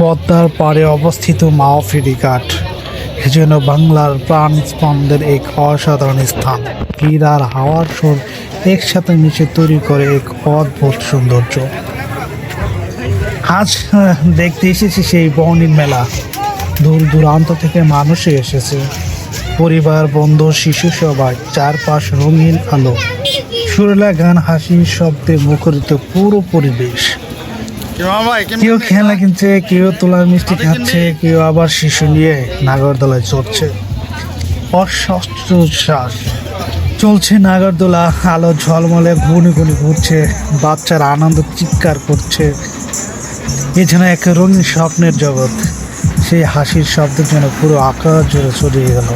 পদ্মার পাড়ে অবস্থিত মাওফিরি ঘাট। এজন্য বাংলার প্রাণ স্পন্দের এক অসাধারণ স্থান। ভিড় আর হাওয়ার সুর একসাথে মিশে তৈরি করে এক অদ্ভুত সৌন্দর্য। আজ দেখতে এসেছি সেই বর্ণিল মেলা। দূর দূরান্ত থেকে মানুষই এসেছে। পরিবার, বন্ধু, শিশু সবাই, চারপাশ রঙিন আলো। সুরেলা, গান, হাসি, শব্দে মুখরিত পুরো পরিবেশ। কেউ খেলনা কিনছে কেউ তোলার মিষ্টি খাচ্ছে কেউ আবার শিশু নিয়ে নাগরদোলায় চড়ছে। অস্বস্ত্র উচ্ছ্বাস চলছে নাগরদোলা আলো ঝলমলে ঘুনি ঘুনি ঘুরছে বাচ্চারা আনন্দ চিৎকার করছে। এ যেন এক রঙিন স্বপ্নের জগৎ। সেই হাসির শব্দ যেন পুরো আকাশ জুড়ে ছড়িয়ে গেল।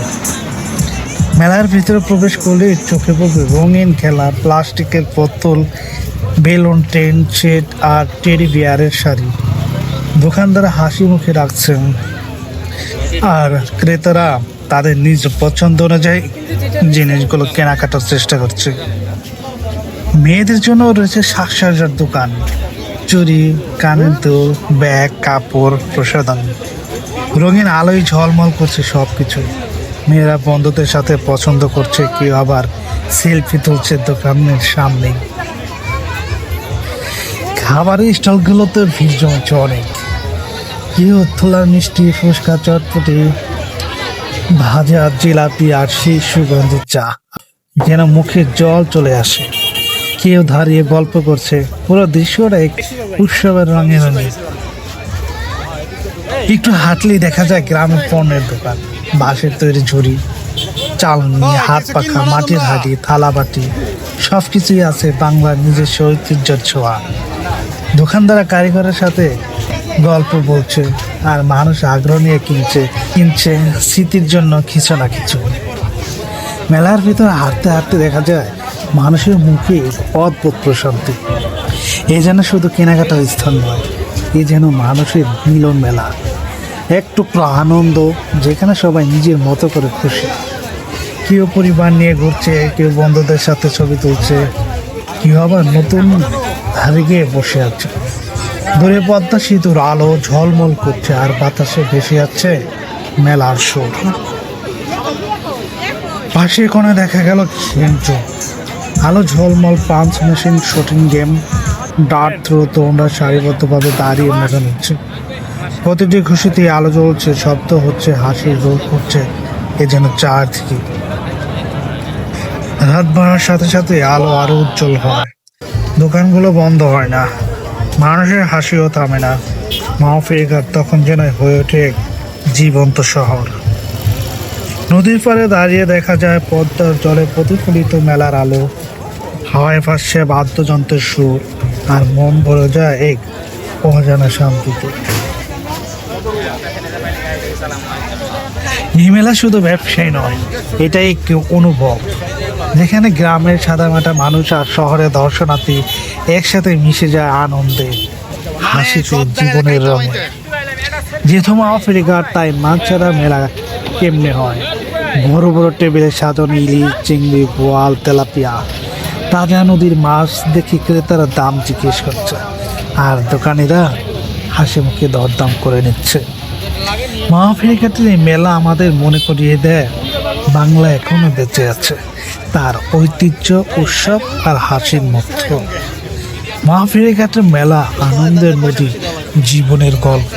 মেলার ভিতরে প্রবেশ করলে চোখে পড়বে রঙিন খেলা প্লাস্টিকের বোতল বেলুন, টেন সেট আর টেডি বিয়ারের শাড়ি। দোকানদার হাসি মুখে রাখছেন আর ক্রেতারা তাদের নিজ পছন্দ অনুযায়ী জিনিসগুলো কেনাকাটার চেষ্টা করছে। মেয়েদের জন্য রয়েছে সাজসজ্জার দোকান। চুড়ি, কানের দুল, ব্যাগ, কাপড়, প্রসাধন। রঙিন আলোয় ঝলমল করছে সব কিছু মেয়েরা বন্ধুদের সাথে পছন্দ করছে, কেউ আবার সেলফি তুলছে দোকানের সামনে খাবারের স্টলগুলোতে ভিড় জমেছে অনেক। কেউ থোলার মিষ্টি ফুচকা, চটপটি, ভাজা, জিলাপি আর সেই সুগন্ধি চা যেন মুখে জল চলে আসে। কেউ দাঁড়িয়ে গল্প করছে, পুরো দৃশ্যটা এক উৎসবের রঙে রঙে। একটু হাঁটলেই দেখা যায় গ্রামের পণ্যের দোকান, বাঁশের তৈরি ঝুড়ি, চালনি, হাত পাখা, মাটির হাঁড়ি, থালাবাটি সব কিছুই আছে বাংলার নিজস্ব ঐতিহ্যের ছোঁয়া। দোকানদারা কারিগরের সাথে গল্প বলছে আর মানুষ আগ্রহ নিয়ে কিনছে কিনছে, স্মৃতির জন্য কিছু না কিছু। মেলার ভিতরে হাঁটতে হাঁটতে দেখা যায় মানুষের মুখে অদ্ভুত প্রশান্তি। এ যেন শুধু কেনাকাটার স্থান নয়, এ যেন মানুষের মিলন মেলা। এক টুকরো আনন্দ যেখানে সবাই নিজের মতো করে খুশি। কেউ পরিবার নিয়ে ঘুরছে, কেউ বন্ধুদের সাথে ছবি তুলছে কেউ আবার নতুন ধারে গিয়ে বসে আছে। দূরে পদ্মা সেতুর আলো ঝলমল করছে আর বাতাসে ভেসে যাচ্ছে মেলার সুর। পাশে কোণে দেখা গেল খেঞ্চ আলো ঝলমল punch machine shooting game. Dart throw তোমরা সারিবদ্ধভাবে দাঁড়িয়ে মজা নিচ্ছে। প্রতিটি খুশিতে আলো জ্বলছে, শব্দ হচ্ছে হাসির রোল করছে, এ যেন চার রাত বাড়ার সাথে সাথে আলো আরও উজ্জ্বল হয়। দোকানগুলো বন্ধ হয় না। মানুষের হাসিও থামে না। মাহফিল ঘাট তখন যেন হয়ে ওঠে জীবন্ত শহর। নদীর পাড়ে দাঁড়িয়ে দেখা যায় পদ্মার জলে প্রতিফলিত মেলার আলো। হাওয়ায় ভাসছে বাদ্যযন্ত্রের সুর, আর মন ভরে যায় এক অজানা শান্তিতে। এই মেলা শুধু ব্যবসায়ী নয় এটা একটি অনুভব। যেখানে গ্রামের সাদামাটা মানুষ আর শহরে দর্শনার্থী একসাথে মিশে যায় আনন্দে। হাসিতে জীবনের রঙে। যেহেতু আফ্রিকার তাই মাছ ছাড়া মেলা কেমনে হয়? বড় বড় টেবিলে সাজানো ইলিশ চিংড়ি বোয়াল তেলাপিয়া। তাজা নদীর মাছ দেখে ক্রেতারা দাম জিজ্ঞেস করছে। আর দোকানিরা হাসি মুখে দরদাম করে নিচ্ছে। ক্ষেত্রে এই মেলা আমাদের মনে করিয়ে দেয় বাংলা এখনও বেঁচে আছে। তার ঐতিহ্য উৎসব আর হাসির মধ্য। মাহফিরের ঘাটের মেলা আনন্দের নদী জীবনের গল্প।